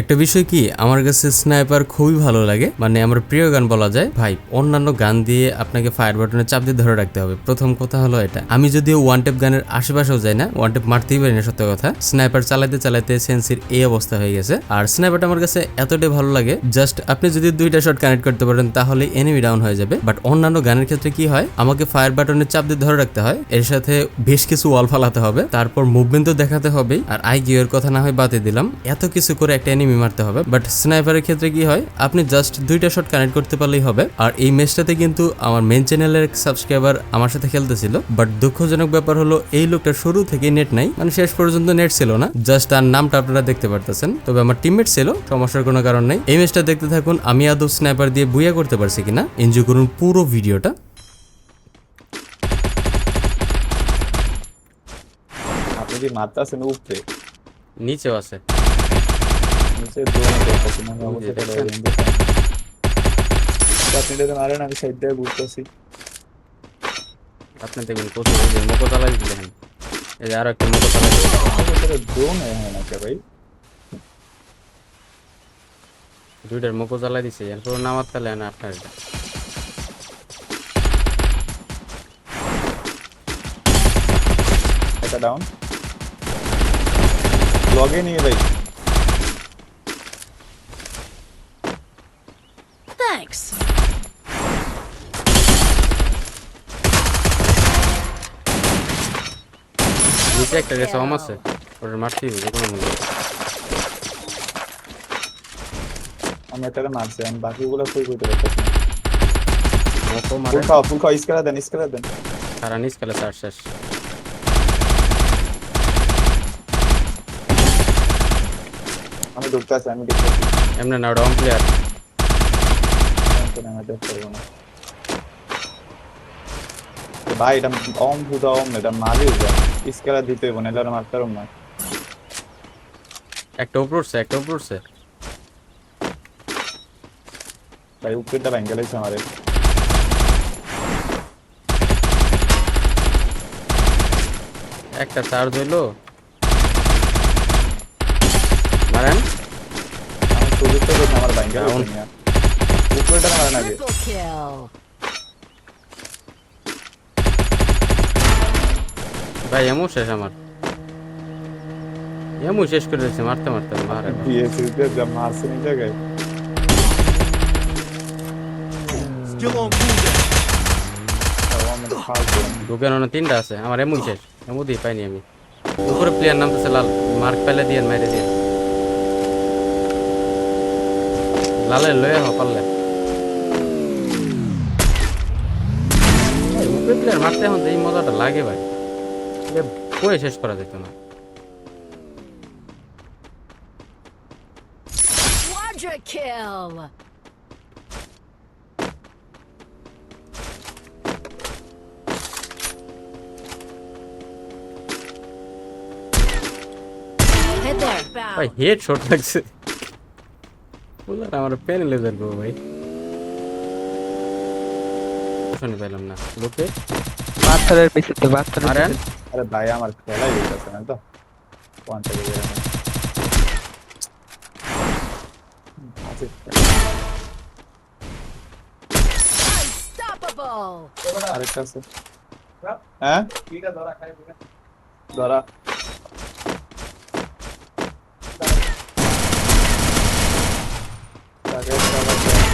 একটা বিষয় কি, আমার কাছে স্নাইপার খুবই ভালো লাগে। মানে আমার প্রিয় গান বলা যায়, ভাই, অন্যান্য গান দিয়ে আপনাকে ফায়ার বাটনে চাপ দিয়ে ধরে রাখতে হবে। প্রথম কথা হলো এটা। আমি যদিও ওয়ান টেপ গানের আশেপাশেও যাই না, ওয়ান টেপ মারতেই পারি না, সত্য কথা। স্নাইপার চালাতে চালাতে সেন্সির এই অবস্থা হয়ে গেছে। আর স্নাইপারটা আমার কাছে এতটাই ভালো লাগে, জাস্ট আপনি যদি দুইটা শট কানেক্ট করতে পারেন, তাহলে এনিমি ডাউন হয়ে যাবে। বাট অন্যান্য গানের ক্ষেত্রে কি হয়, আমাকে ফায়ার বাটনে চাপ দিয়ে ধরে রাখতে হয়, এর সাথে বেশ কিছু ওয়াল ফালাতে হবে। তারপর মুভমেন্ট তো দেখাতে হবেই। আর আই গিয়ের কথা না হয় বাদে দিলাম। এত কিছু করে একটা এনিমি মারতে হবে বাট স্নাইপারের ক্ষেত্রে কি হয় আপনি জাস্ট দুইটা শট কানেক্ট করতে পারলেই হবে। আর এই ম্যাচটাতে কিন্তু আমার মেন চ্যানেলের সাবস্ক্রাইবার আমার সাথে খেলতেছিল বাট দুঃখজনক ব্যাপার হলো এই লোকটা শুরু থেকে নেট নাই মানে শেষ পর্যন্ত নেট ছিল না। জাস্ট তার নামটা আপনারা দেখতে পারতেছেন। তবে আমার টিমমেট ছিল সমস্যার কোনো কারণ নেই। এই ম্যাচটা দেখতে থাকুন আমি আদৌ স্নাইপার দিয়ে বুয়া করতে পারছি কিনা। এনজয় করুন পুরো ভিডিওটা। আপনি কি মারতেছেন উপরে? নিচেও আছে। নিচে দৌড়ে দেখতেছেন আমি অবশ্যই আপনি এটা মারেন আমি সাইড দিয়ে ঘুরতেছি আপনি দেখবেন কোথাও মোকো চালাই দেখেন এই যে আরও একটা মোকো চালাই ড্রোন হয় না কে ভাই দুইটার মুখো জ্বালাই দিছে এরপর নামার তালে না আপনার এটা ডাউন লগে নিয়ে ভাই Thanks. নিচে একটা গেছে অম আছে ওটার মারতেই হবে যে কোনো মূল্য আমি একটা মারছি আমি বাকিগুলো কই করতে পারতেছি মুখো মারে ফুল খাও ফুল খাও স্কেলা দেন স্কেলা দেন সারা নিচ কালে চার শেষ আমি ঢুকতে আছি আমি দেখতেছি এমনি না ওটা অম প্লেয়ার আমি দেখতে পারব না। ভাই এটা অম ভুদা অম এটা মারি যায় স্কেলা দিতে হইব না মারতে পারব না। একটা উপর উঠছে একটা উপর উঠছে। ভাই উপরেটা ভেঙে লাইছে আমারে। একটা চার্জ হইল। মারেন। আমার করছে আমার ভেঙে Down. লাইছে মিয়া। উপরেটা মারে না আগে. ভাই এমন শেষ আমার। এমন শেষ করে দিচ্ছে মারতে মারতে মারে বিএসসি তে যা মারছে নি জায়গায়। ঢুকে না তিনটা আছে আমার এমন শেষ এমন দিয়ে পাইনি আমি। উপরে প্লেয়ার নামতেছে লাল মার্ক পাইলে দিয়ে মাইরে দিয়ে। লালে লয়ে হ পারলে। প্লেয়ার মারতে এখন এই মজাটা লাগে ভাই। কয়ে শেষ করা যেত না? Kill. ভাই হেড শট লাগছে আমার পেন লেজার গো ভাই। শুনে পেলাম না লোকে পাথরের পিছনে পাথরের মারেন আরে ভাই আমার খেলাই হইতাছে না তো কোনটা দিয়ে আচ্ছা Unstoppable. আরেকটা আছে হ্যাঁ ধরা তাকে একটা আবার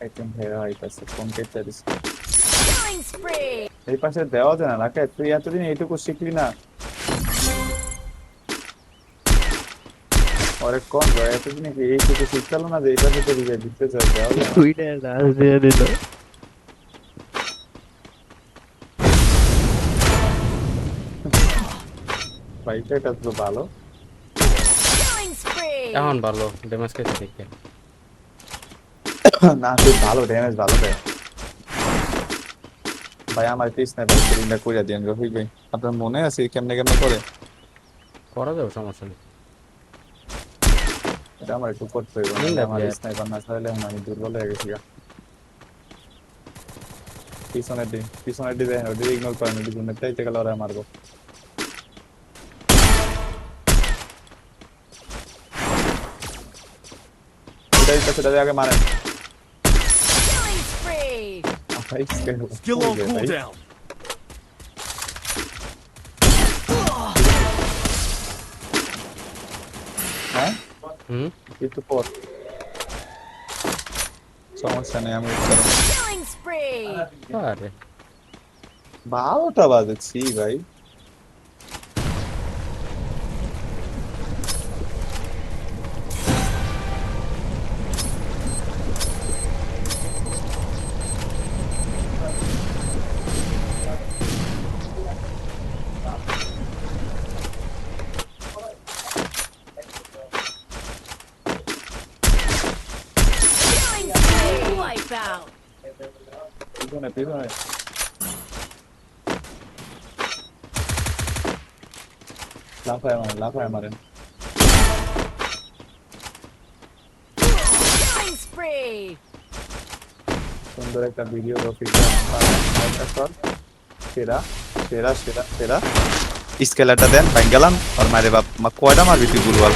একদম হেরা হইতাছে ফোন কেটে দিছে Killing spree. এই পাশে দেওয়া যায় না রাখে তুই এতদিন এইটুকু শিখলি না অরে কোন ভাই এতদিন কি এইটুকু শিখতালো না যে এটা থেকে দিতে দিতে চাই দেওয়া যায় না? দুইটা দিয়ে দিল ফাইটটা তো ভালো এখন ভালো ড্যামেজ খাইছে দেখে না তুই ভালো ড্যামেজ ভালো দেয় ভাই আমার পিস নাই ভাই স্ক্রিনটা কইরা দিন রফিক ভাই আপনার মনে আছে কেমনে কেমনে করে করা যাবে সমস্যা নেই এটা আমার একটু করতে হইব হুম, নাহলে আমার দেখ। স্নাইপার না চাইলে আমি দুর্বল হয়ে গেছি গা। পিছনের দিন পিছনের দিকে দেখেন ওটা ইগনোর করেন ওটি জন্য চাইতে গেলে ওরা মারবো এটা দিতে সেটা দিয়ে আগে মারেন Killing spree. ভাই Still on cooldown. হ্যাঁ হুম একটু পর সমস্যা নেই আমি উচ্চারণ Killing spree. আরে বারোটা বাজেছি ভাই Killing পিছনে পিছনে লাফায় মারেন লাফায় মারেন Killing spree. সুন্দর একটা ভিডিও সেরা সেরা সেরা সেরা স্কেলারটা দেন ভাই গেলাম আর মারে বাপ মা কয়টা মারবি তুই গুলওয়াল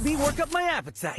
Helped me work up my appetite.